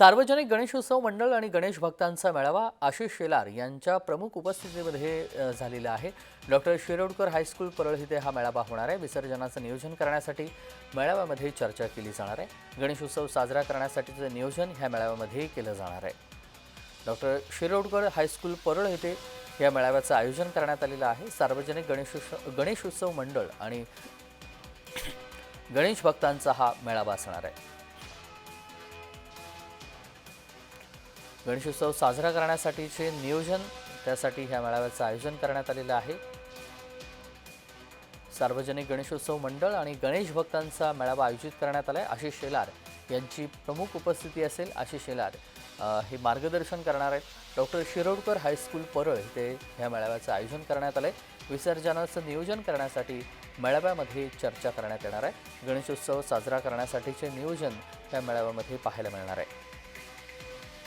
सार्वजनिक गणेशोत्सव मंडळ आणि गणेश भक्तांचा मेळावा आशिष शेलार यांच्या प्रमुख उपस्थितीमध्ये झालेला आहे. डॉक्टर शिरोडकर हायस्कूल परळ इथे हा मेळावा होणार आहे. विसर्जनाचं नियोजन करण्यासाठी मेळाव्यामध्ये चर्चा केली जाणार आहे. गणेशोत्सव साजरा करण्यासाठीचं नियोजन ह्या मेळाव्यामध्ये केलं जाणार आहे. डॉक्टर शिरोडकर हायस्कूल परळ येथे या मेळाव्याचं आयोजन करण्यात आलेलं आहे. सार्वजनिक गणेशोत्सव गणेशोत्सव मंडळ आणि गणेश भक्तांचा हा मेळावा असणार आहे. गणेशोत्सव साजरा करण्यासाठीचे नियोजन त्यासाठी ह्या मेळाव्याचं आयोजन करण्यात आलेलं आहे. सार्वजनिक गणेशोत्सव मंडळ आणि गणेश भक्तांचा मेळावा आयोजित करण्यात आला आहे आशिष शेलार यांची प्रमुख उपस्थिती असेल. आशिष शेलार हे मार्गदर्शन करणार आहेत. डॉक्टर शिरोडकर हायस्कूल परळ इथे ह्या मेळाव्याचं आयोजन करण्यात आलं आहे विसर्जनाचं नियोजन करण्यासाठी मेळाव्यामध्ये चर्चा करण्यात येणार आहे. गणेशोत्सव साजरा करण्यासाठीचे नियोजन त्या मेळाव्यामध्ये पाहायला मिळणार आहे.